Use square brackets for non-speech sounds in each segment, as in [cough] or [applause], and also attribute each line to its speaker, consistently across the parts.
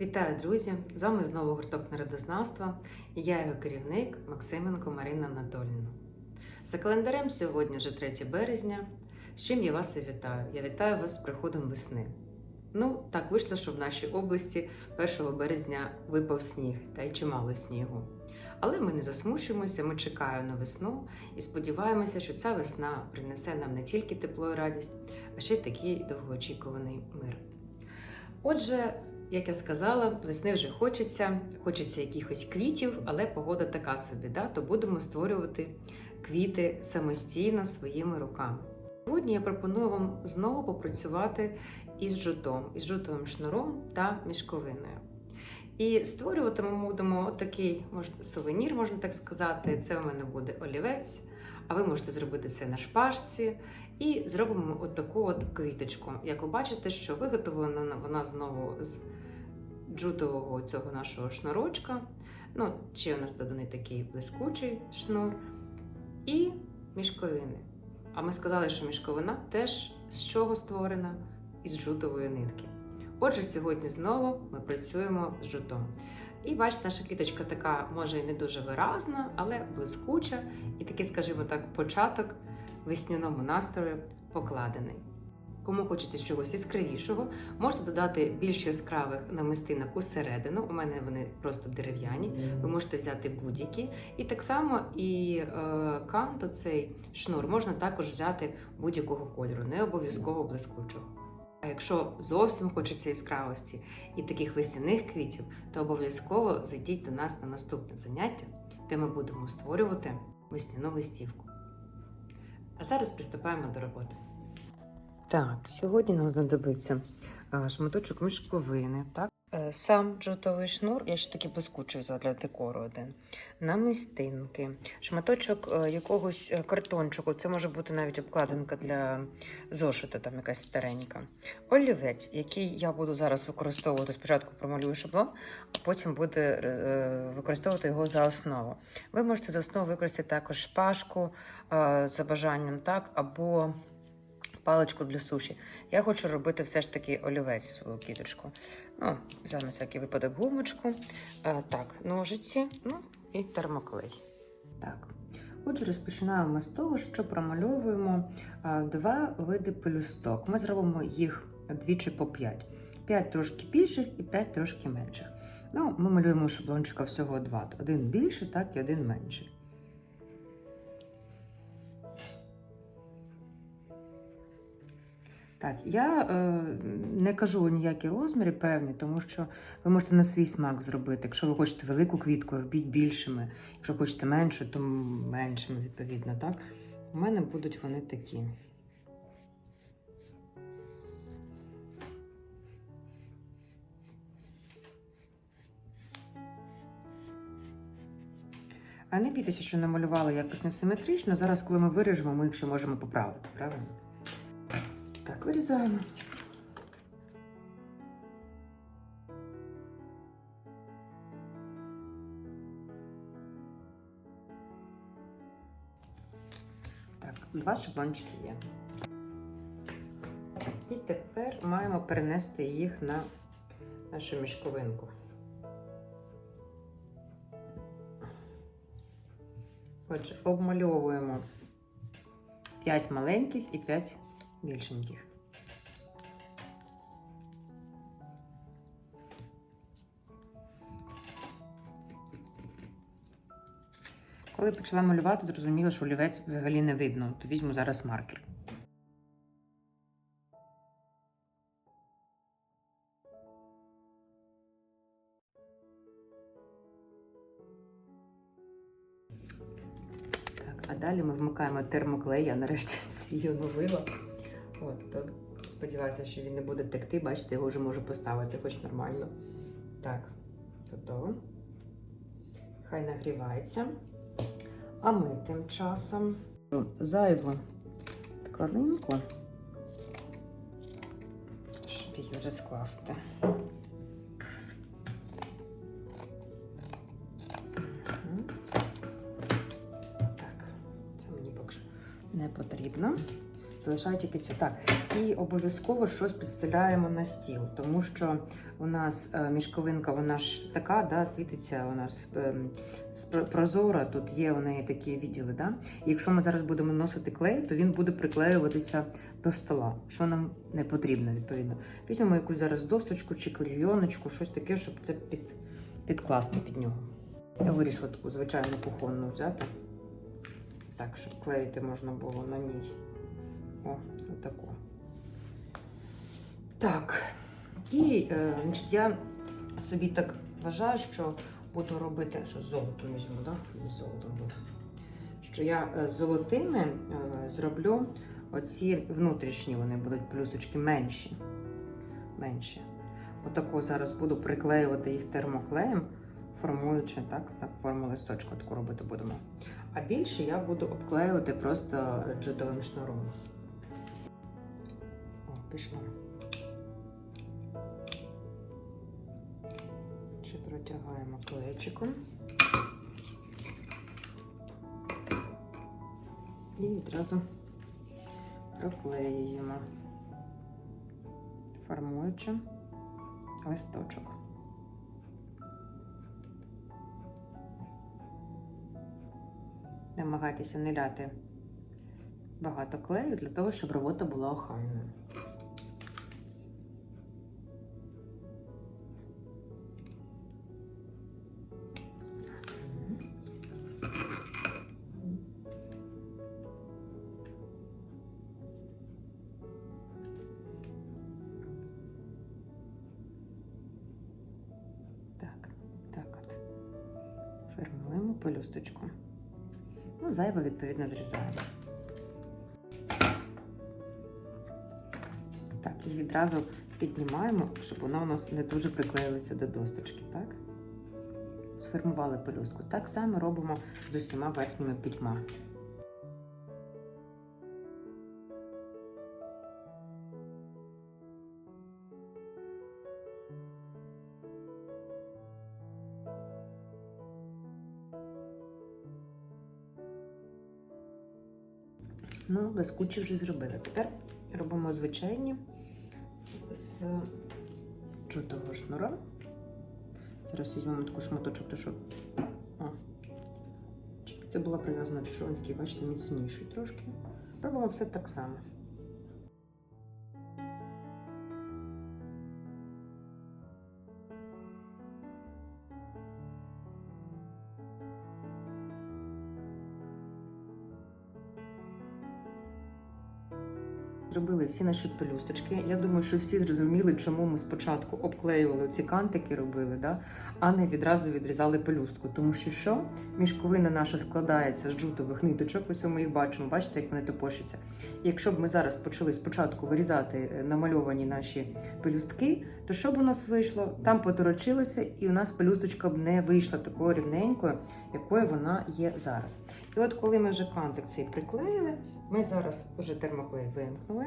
Speaker 1: Вітаю, друзі! З вами знову гурток народознавства і я його керівник Максименко Марина Анатоліївна. За календарем сьогодні вже 3 березня. З чим я вас і вітаю? Я вітаю вас з приходом весни. Ну, так вийшло, що в нашій області 1 березня випав сніг та й чимало снігу. Але ми не засмучуємося, ми чекаємо на весну і сподіваємося, що ця весна принесе нам не тільки тепло і радість, а ще й такий довгоочікуваний мир. Отже, як я сказала, весни вже хочеться, хочеться якихось квітів, але погода така собі, да? то будемо створювати квіти самостійно своїми руками. Сьогодні я пропоную вам знову попрацювати із жутом, із жутовим шнуром та мішковиною. І створювати ми будемо отакий можна, сувенір, можна так сказати. Це у мене буде олівець, а ви можете зробити це на шпажці. І зробимо от таку от квіточку. Як ви бачите, що виготовлена вона знову з джутового цього нашого шнурочка. Ну, ще у нас доданий такий блискучий шнур. І мішковини. А ми сказали, що мішковина теж з чого створена? Із джутової нитки. Отже, сьогодні знову ми працюємо з джутом. І бачите, наша квіточка така, може, і не дуже виразна, але блискуча, і такий, скажімо так, початок весняному настрою покладений. Кому хочеться чогось яскравішого, можете додати більш яскравих намистинок усередину. У мене вони просто дерев'яні. Ви можете взяти будь-які. І так само і е, кант, цей шнур, можна також взяти будь-якого кольору, не обов'язково блискучого. А якщо зовсім хочеться яскравості і таких весняних квітів, то обов'язково зайдіть до нас на наступне заняття, де ми будемо створювати весняну листівку. А зараз приступаємо до роботи. Так, сьогодні нам знадобиться шматочок мішковини, так? Е, Сам джутовий шнур, я ще такий блискучий для декору один. Намистинки, шматочок е, якогось е, картончику, це може бути навіть обкладинка для зошита, там якась старенька. Олівець, який я буду зараз використовувати. Спочатку промалюю шаблон, а потім буду е, використовувати його за основу. Ви можете за основу використати також шпажку за бажанням, так, або паличку для суші. Я хочу робити все ж таки олівець свою кіточку. Ну, взяла на всякий випадок гумочку. Е, так, ножиці, ну і термоклей. Так. Отже, розпочинаємо з того, що промальовуємо е, два види пелюсток. Ми зробимо їх двічі по 5. 5 трошки більших і 5 трошки менших. Ну, ми малюємо шаблончика всього два. Один більший, так і один менший. Я е, не кажу ніякі розміри певні, тому що ви можете на свій смак зробити. Якщо ви хочете велику квітку, робіть більшими. Якщо хочете меншу, то меншими, відповідно, так? У мене будуть вони такі. А не бійтеся, що намалювали якось несиметрично. Зараз, коли ми виріжемо, ми їх ще можемо поправити, правильно? Так, вирізаємо. Так, два шаблончики є. І тепер маємо перенести їх на нашу мішковинку. Отже, обмальовуємо 5 маленьких і 5 більшеньких. Коли почала малювати, зрозуміла, що олівець взагалі не видно, то візьму зараз маркер. Так, а далі ми вмикаємо термоклей, я нарешті [laughs] свій оновила. От, то сподіваюся, що він не буде текти. Бачите, його вже можу поставити, хоч нормально. Так, готово. Хай нагрівається. А ми тим часом зайву тканинку, щоб її вже скласти. Так, це мені поки що не потрібно. Залишаю тільки цю. Так. І обов'язково щось підстеляємо на стіл, тому що у нас е, мішковинка, вона ж така, да, світиться у нас ем, прозора. Тут є у неї такі відділи. Да? І якщо ми зараз будемо носити клей, то він буде приклеюватися до стола, що нам не потрібно, відповідно. Візьмемо якусь зараз досточку чи клейоночку, щось таке, щоб це під, підкласти під нього. Я вирішила таку звичайну кухонну взяти. Так, щоб клеїти можна було на ній. О, отаку. Так. І е, значить, я собі так вважаю, що буду робити, що з золотом візьму, да? Золотом буду. Що я е, з золотими е, зроблю оці внутрішні, вони будуть плюсочки менші. Менші. Отаку зараз буду приклеювати їх термоклеєм, формуючи так, так форму листочку таку робити будемо. А більше я буду обклеювати просто джутовим шнуром. О, пішло. Ще протягаємо клейчиком. І відразу проклеюємо, формуючи листочок. Намагайтеся не ляти багато клею для того, щоб робота була охайною. Так, так от. Формуємо пелюсточку. Ну, зайве, відповідно, зрізаємо. Так, і відразу піднімаємо, щоб вона у нас не дуже приклеїлася до досточки, так? Сформували пелюстку. Так само робимо з усіма верхніми пітьма. Ну, лискучі вже зробили. Тепер робимо звичайні з чутого шнура. Зараз візьмемо таку шматочок, то що. О. Це була прив'язана що він такий, бачите, міцніший трошки. Пробуємо все так само. Зробили всі наші пелюсточки. Я думаю, що всі зрозуміли, чому ми спочатку обклеювали ці кантики, робили, да? а не відразу відрізали пелюстку. Тому що що? Мішковина наша складається з джутових ниточок. Ось ми їх бачимо, бачите, як вони топошаться. Якщо б ми зараз почали спочатку вирізати е, намальовані наші пелюстки, то що б у нас вийшло? Там поторочилося, і у нас пелюсточка б не вийшла такою рівненькою, якою вона є зараз. І от коли ми вже кантик цей приклеїли, ми зараз вже термоклей вимкнули.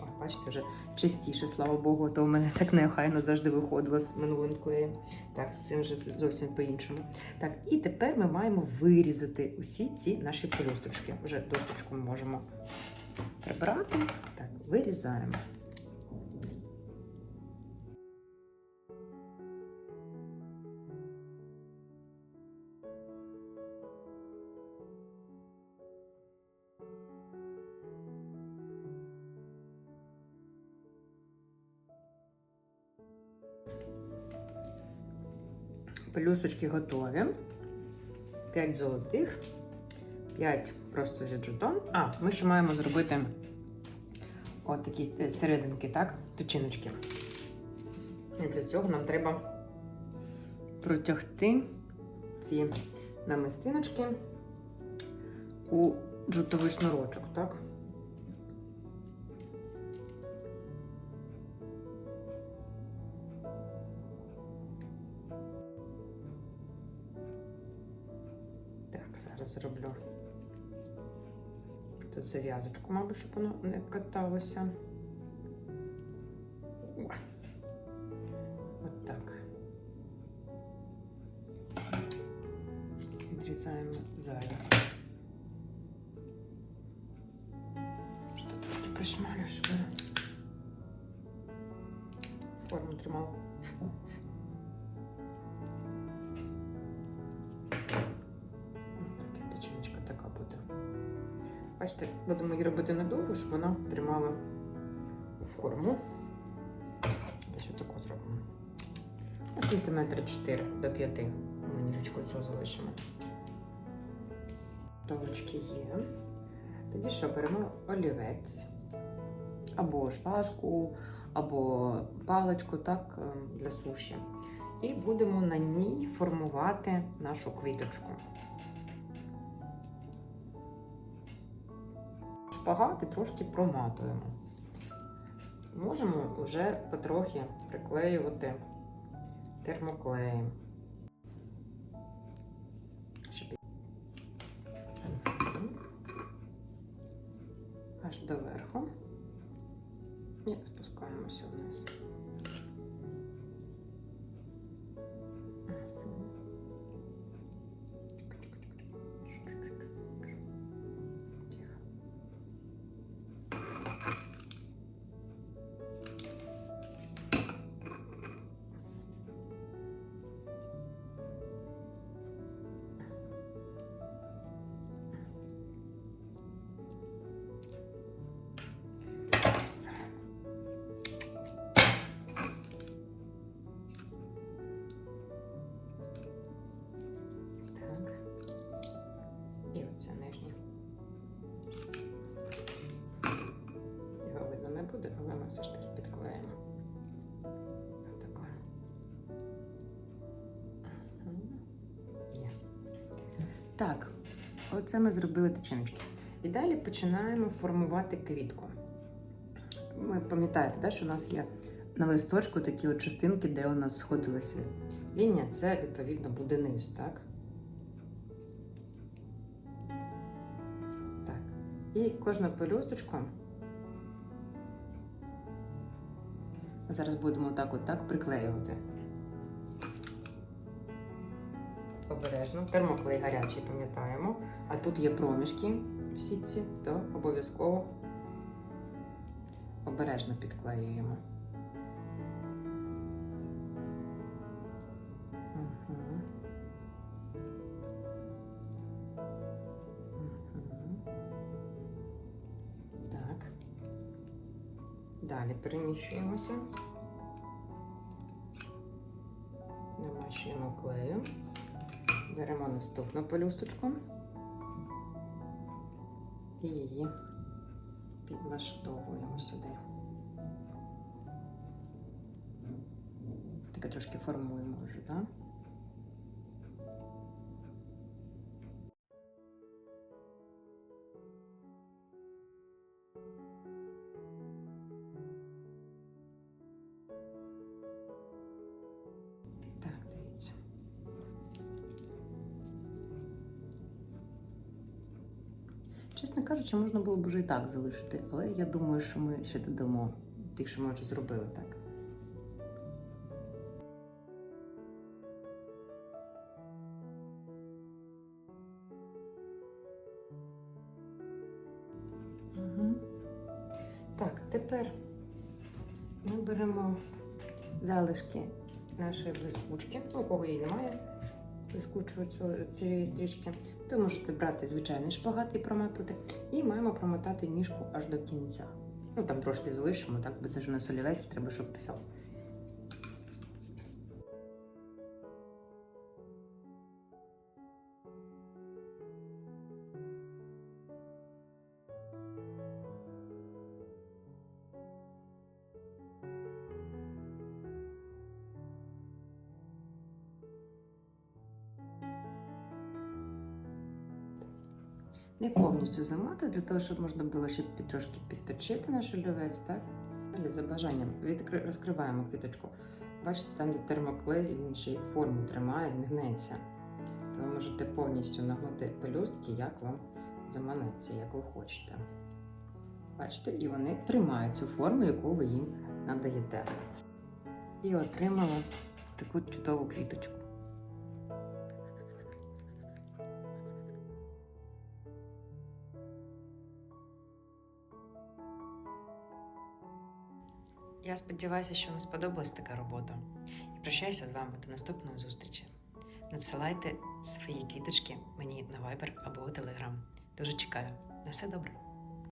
Speaker 1: О, бачите, вже чистіше, слава Богу, то в мене так неохайно завжди виходило з минулим клеєм. Так, з цим вже зовсім по-іншому. Так, і тепер ми маємо вирізати усі ці наші полюсточки. Вже досточку ми можемо прибрати. Так, вирізаємо. Пелюсточки готові. 5 золотих, 5 просто зі джутом. А, ми ще маємо зробити от е, серединки, так? Тичиночки. І для цього нам треба протягти ці намистиночки у джутовий шнурочок, так? Зараз зроблю тут зав'язочку, мабуть, щоб воно не каталося. От так. Відрізаємо зайве. Що щоб форму тримала. Бачите, будемо її робити недовго, щоб вона тримала форму. Десь отаку зробимо. На сантиметри 4 до 5 ми ніжечку цього залишимо. Толочки є. Тоді що беремо олівець або шпажку, або паличку так, е, для суші. І будемо на ній формувати нашу квіточку. Шпагат і трошки проматуємо. Можемо вже потрохи приклеювати термоклеєм. Аж доверху. І спускаємося вниз. Так, оце ми зробили тичиночки. І далі починаємо формувати квітку. Ви пам'ятаєте, да, що у нас є на листочку такі от частинки, де у нас сходилися лінія, це відповідно буде низ, так? Так. І кожну пелюсточку зараз будемо так от так приклеювати. Обережно. Термоклей гарячий, пам'ятаємо. А тут є проміжки в сітці, то обов'язково обережно підклеюємо. Далі переміщуємося. Намащуємо клею. Беремо наступну пелюсточку і її підлаштовуємо сюди. Таке трошки формуємо вже, так? Так, Чесно кажучи, можна було б вже і так залишити, але я думаю, що ми ще додамо тих, що ми вже зробили так. Так, тепер ми беремо залишки нашої блискучки, ну, у кого її немає, блискучої цього- цієї стрічки, то можете брати звичайний шпагат і промотати. І маємо промотати ніжку аж до кінця. Ну там трошки залишимо, так, бо це ж не солівець, треба, щоб писав. Не повністю заматую, для того, щоб можна було ще трошки підточити наш олівець, так? Далі за бажанням відкри... розкриваємо квіточку. Бачите, там, де термоклей, він ще й форму тримає, не гнеться. То ви можете повністю нагнути пелюстки, як вам заманеться, як ви хочете. Бачите, і вони тримають цю форму, яку ви їм надаєте. І отримала таку чудову квіточку. Я сподіваюся, що вам сподобалась така робота. І прощаюся з вами до наступної зустрічі. Надсилайте свої квіточки мені на Viber або Telegram. Дуже чекаю. На все добре.